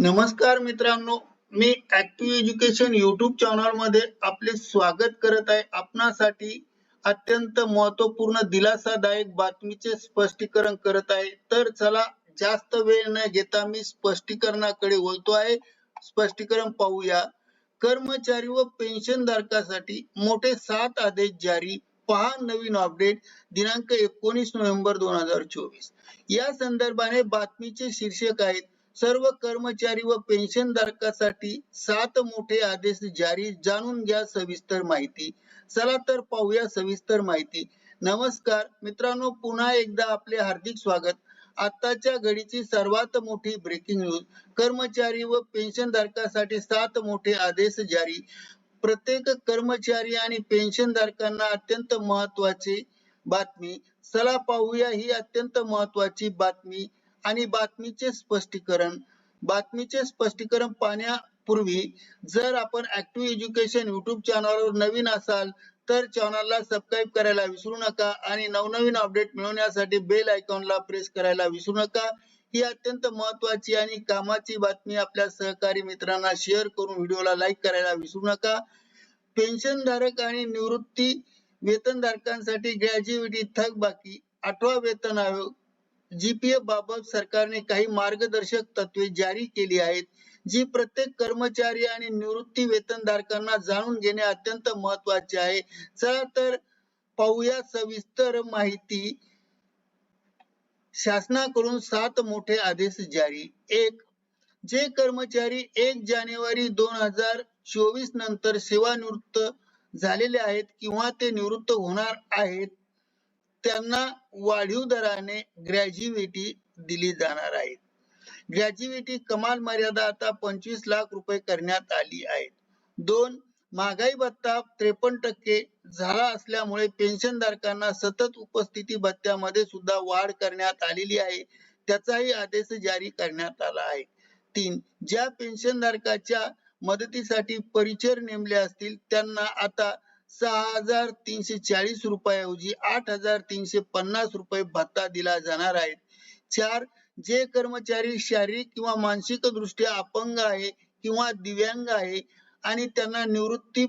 नमस्कार मित्रांनो मी ऍक्टिव्ह एज्युकेशन युट्यूब चॅनलमध्ये आपले स्वागत करत आहे. आपणासाठी अत्यंत महत्त्वपूर्ण दिलासादायक बातमीचे स्पष्टीकरण करत आहे. तर चला जास्त वेळ न घेता मी स्पष्टीकरणाकडे वळतो आहे. स्पष्टीकरण पाहूया. कर्मचारी व पेन्शन धारकासाठी मोठे सात आदेश जारी. पहा नवीन अपडेट दिनांक एकोणीस नोव्हेंबर दोन हजार चोवीस. या संदर्भाने बातमीचे शीर्षक आहेत. सर्व कर्मचारी व पेन्शन धारकासाठी सात मोठे आदेश जारी. जाणून घ्या सविस्तर माहिती. चला तर पाहूया सविस्तर माहिती. नमस्कार. मित्रांनो पुन्हा एकदा आपले हार्दिक स्वागत. आताच्या घडीची सर्वात मोठी ब्रेकिंग न्यूज कर्मचारी व पेन्शन धारकासाठी सात मोठे आदेश जारी. प्रत्येक कर्मचारी आणि पेन्शन धारकांना अत्यंत महत्वाची बातमी. चला पाहूया ही अत्यंत महत्वाची बातमी. आणि बातमीचे स्पष्टीकरण. बातमीचे स्पष्टीकरण पाहण्यापूर्वी जर आपण ऍक्टिव्ह एज्युकेशन युट्यूब चॅनलवर नवीन असाल तर चॅनलला सबस्क्राईब करायला विसरू नका आणि नवनवीन अपडेट मिळवण्यासाठी बेल आयकॉनला प्रेस करायला विसरू नका. ही अत्यंत महत्वाची आणि कामाची बातमी आपल्या सहकारी मित्रांना शेअर करून व्हिडिओला लाईक करायला विसरू नका. पेन्शन धारक आणि निवृत्ती वेतनधारकांसाठी ग्रॅज्युएटी थकबाकी आठवा वेतन आयोग जीपीएफ बाबत सरकारने काही मार्गदर्शक तत्वे जारी केली आहेत जी प्रत्येक कर्मचारी आणि निवृत्ती वेतनधारकांना जाणून घेणे अत्यंत महत्त्वाचे आहे. चला तर पाहूया सविस्तर माहिती. शासनाकडून सात मोठे आदेश जारी. एक जे कर्मचारी एक जानेवारी दोन हजार चोवीस नंतर सेवानिवृत्त झालेले आहेत किंवा ते निवृत्त होणार आहेत त्यांना वाढीव दराने ग्रॅज्युएटी दिली जाणार आहे. ग्रॅज्युएटी कमाल मर्यादा आता पंचवीस लाख रुपये करण्यात आली आहे. दोन महागाई भत्ता त्रेपन्न टक्के झाला असल्यामुळे पेन्शन धारकांना सतत उपस्थिती भत्त्यामध्ये सुद्धा वाढ करण्यात आलेली आहे त्याचाही आदेश जारी करण्यात आला आहे. तीन ज्या पेन्शन धारकाच्या मदतीसाठी परिचर नेमले असतील त्यांना आता सहा हजार तीनशे चाळीस रुपयाऐवजी आठ हजार तीनशे पन्नास रुपये भत्ता दिला जाणार आहे. चार जे कर्मचारी शारीरिक किंवा मानसिक दृष्ट्या अपंग आहे किंवा दिव्यांग आहे आणि त्यांना निवृत्ती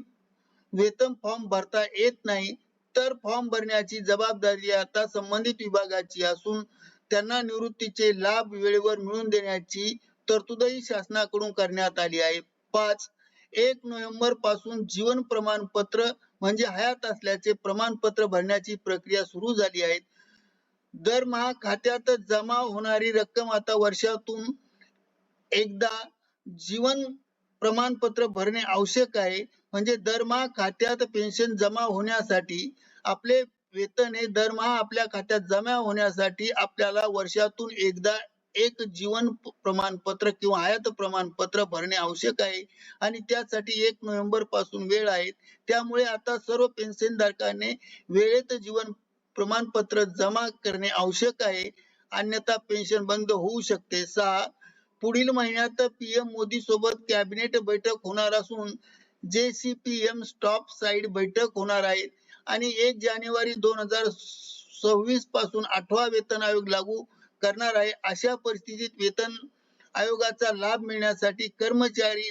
वेतन फॉर्म भरता येत नाही तर फॉर्म भरण्याची जबाबदारी आता संबंधित विभागाची असून त्यांना निवृत्तीचे लाभ वेळेवर मिळवून देण्याची तरतूदही शासनाकडून करण्यात आली आहे. पाच एक नोव्हेंबरपासून जीवन प्रमाणपत्र म्हणजे हयात असल्याचे प्रमाणपत्र भरण्याची प्रक्रिया सुरू झाली आहे. दरमहा खात्यात जमा होणारी रक्कम आता वर्षातून एकदा जीवन प्रमाणपत्र भरणे आवश्यक आहे. म्हणजे दरमहा खात्यात पेन्शन जमा होण्यासाठी आपले वेतन हे दरमहा आपल्या खात्यात जमा होण्यासाठी आपल्याला वर्षातून एकदा एक जीवन प्रमाणपत्र किंवा आयात प्रमाणपत्र भरणे आवश्यक आहे. आणि त्यासाठी एक नोव्हेंबरपासून वेळ आहे. त्यामुळे आता सर्व पेन्शन धारकांनी वेळेत जीवन प्रमाणपत्र जमा करणे आवश्यक आहे. अन्यथा पेन्शन बंद होऊ शकते. सहा पुढील महिन्यात पीएम मोदी सोबत कॅबिनेट बैठक होणार असून जेसीपीएम स्टॉप साईड बैठक होणार आहे. आणि एक जानेवारी दोन हजार सव्वीसपासून आठवा वेतन आयोग लागू करणार आहे. अशा परिस्थितीत वेतन आयोगाचा लाभ मिळण्यासाठी कर्मचारी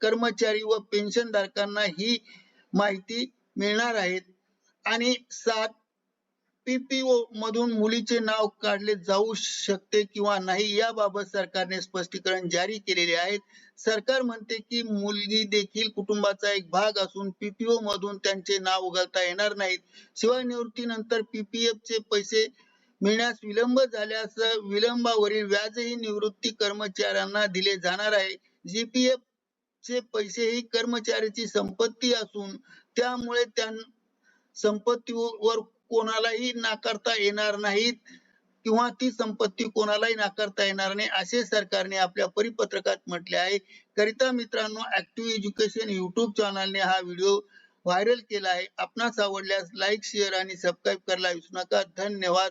कर्मचारी व पेन्शन धारकांना ही माहिती मिळणार आहेत आणि सात पीपीओ मधून मुलीचे नाव काढले जाऊ शकते किंवा नाही याबाबत सरकारने स्पष्टीकरण जारी केलेले आहेत. सरकार म्हणते की मुलगी देखील कुटुंबाचा एक भाग असून पीपीओ मधून त्यांचे नाव उघडता येणार नाहीत. शिवाय निवृत्तीनंतर पीपीएफ चे पैसे मिळण्यास विलंब झाल्यास विलंबावरील व्याजही निवृत्ती कर्मचाऱ्यांना दिले जाणार आहे. जीपीएफ चे पैसे ही कर्मचाऱ्याची संपत्ती असून त्यामुळे त्या संपत्तीवर कोणालाही नाकारता येणार नाहीत किंवा ती संपत्ती कोणालाही नाकारता येणार नाही असे सरकारने आपल्या परिपत्रकात म्हटले आहे. करिता मित्रांनो ऍक्टिव्ह एज्युकेशन युट्यूब चॅनलने हा व्हिडिओ व्हायरल केला आहे. आपणास आवडल्यास लाईक शेअर आणि सबस्क्राईब करायला विसरू नका. धन्यवाद.